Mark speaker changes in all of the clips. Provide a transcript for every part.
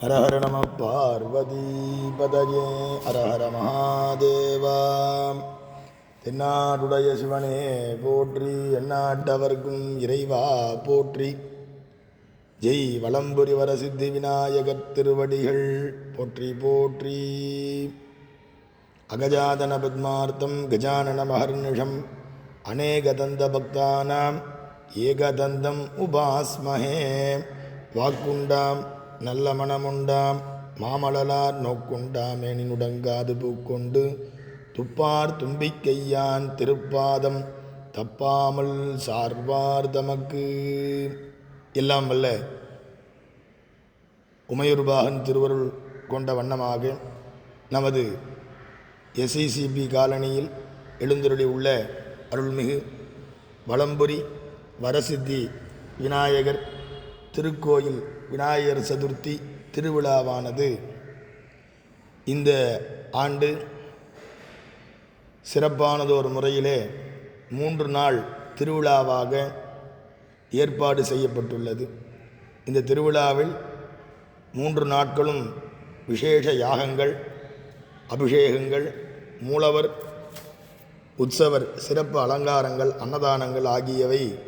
Speaker 1: ஹரஹர நம பார்வதி பதயே ஹர மகாதேவா தென்னாடுடைய சிவனே போற்றி எந்நாட்டவர்க்கும் இறைவா போற்றி. ஜெய் வலம்புரி வர சித்தி விநாயகர் திருவடிகள் போற்றி போற்றி. அகஜாதன பத்மார்த்தம் கஜானன மகர்நிஷம் அநேகதந்த பக்தானாம் ஏகதந்தம் உபாஸ்மஹே. வாக்குண்டாம் நல்ல மனமுண்டாம். மாமலலார் நோக்குண்டாம். எனினுடங்காது பூக்கொண்டு துப்பார் தும்பிக்கையான் திருப்பாதம் தப்பாமல் சார்வார் தமக்கு. எல்லாம் வல்ல உமையுர்பாகன் திருவருள் கொண்ட வண்ணமாக நமது எஸ்ஐசிபி காலனியில் எழுந்துருளி உள்ள அருள்மிகு வளம்புரி வரசித்தி விநாயகர் திருக்கோயில் விநாயகர் சதுர்த்தி திருவிழாவானது இந்த ஆண்டு சிறப்பானதொரு முறையிலே மூன்று நாள் திருவிழாவாக ஏற்பாடு செய்யப்பட்டுள்ளது. இந்த திருவிழாவில் மூன்று நாட்களும் விசேஷ யாகங்கள் அபிஷேகங்கள் மூலவர் உற்சவர் சிறப்பு அலங்காரங்கள் அன்னதானங்கள் ஆகியவை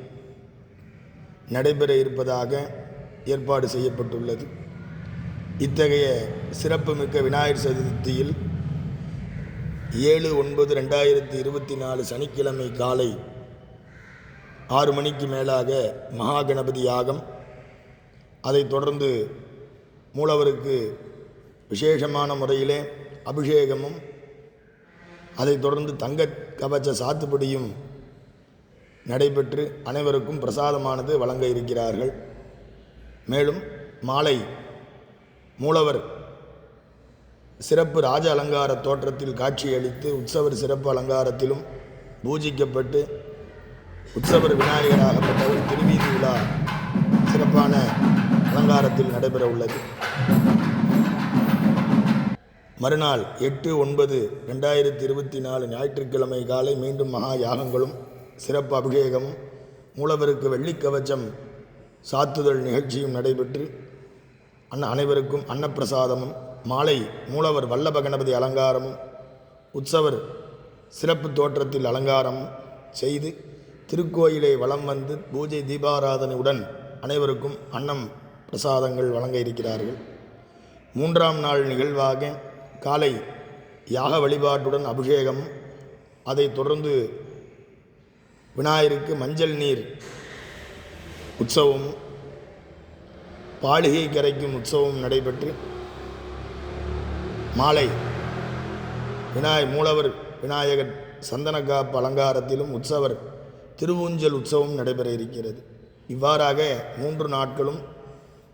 Speaker 1: நடைபெற இருப்பதாக ஏற்பாடு செய்யப்பட்டுள்ளது. இத்தகைய சிறப்புமிக்க விநாயகர் சதுர்த்தியில் ஏழு ஒன்பது ரெண்டாயிரத்தி இருபத்தி நாலு சனிக்கிழமை காலை ஆறு மணிக்கு மேலாக மகா கணபதி யாகம். அதைத் தொடர்ந்து மூலவருக்கு விசேஷமான முறையிலே அபிஷேகமும் அதைத் தொடர்ந்து தங்க கவச்ச சாத்துப்படியும் நடைபெற்று அனைவருக்கும் பிரசாதமானது வழங்க இருக்கிறார்கள். மேலும் மாலை மூலவர் சிறப்பு ராஜ அலங்கார தோற்றத்தில் காட்சியளித்து உற்சவர் சிறப்பு அலங்காரத்திலும் பூஜிக்கப்பட்டு உற்சவர் விநாயகராகப்பட்டவர் திருவீதி விழா சிறப்பான அலங்காரத்தில் நடைபெற உள்ளது மறுநாள் எட்டு ஒன்பது ரெண்டாயிரத்தி இருபத்தி நாலு ஞாயிற்றுக்கிழமை காலை மீண்டும் மகா யாகங்களும் சிறப்பு அபிஷேகமும் மூலவருக்கு வெள்ளிக்கவச்சம் சாத்துதல் நிகழ்ச்சியும் நடைபெற்று அன்ன அனைவருக்கும் அன்னப்பிரசாதமும் மாலை மூலவர் வல்லப கணபதி அலங்காரமும் உற்சவர் சிறப்பு தோற்றத்தில் அலங்காரமும் செய்து திருக்கோயிலை வலம் வந்து பூஜை தீபாராதனையுடன் அனைவருக்கும் அன்னம் பிரசாதங்கள் வழங்க இருக்கிறார்கள். மூன்றாம் நாள் நிகழ்வாக காலை யாக வழிபாட்டுடன் அபிஷேகம் அதைத் தொடர்ந்து விநாயகருக்கு மஞ்சள் நீர் உற்சவம் பாலிகை கரைக்கும் உற்சவம் நடைபெற்று மாலை விநாய மூலவர் விநாயகர் சந்தனக்காப்பு அலங்காரத்திலும் உற்சவர் திருவூஞ்சல் உற்சவம் நடைபெற இருக்கிறது. இவ்வாறாக மூன்று நாட்களும்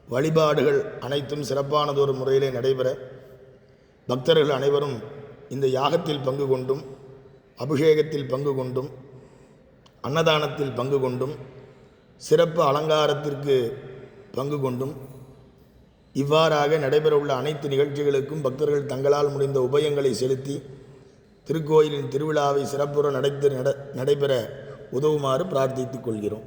Speaker 1: வழிபாடுகள் அனைத்தும் சிறப்பானதொரு முறையிலே நடைபெற பக்தர்கள் அனைவரும் இந்த யாகத்தில் பங்கு கொண்டும் அபிஷேகத்தில் பங்கு கொண்டும் அன்னதானத்தில் பங்கு கொண்டும் சிறப்பு அலங்காரத்திற்கு பங்கு கொண்டும் இவ்வாறாக நடைபெறவுள்ள அனைத்து நிகழ்ச்சிகளுக்கும் பக்தர்கள் தங்களால் முடிந்த உபயங்களை செலுத்தி திருக்கோயிலின் திருவிழாவை சிறப்புற நடத்தி நட நடைபெற உதவுமாறு பிரார்த்தித்துக் கொள்கிறோம்.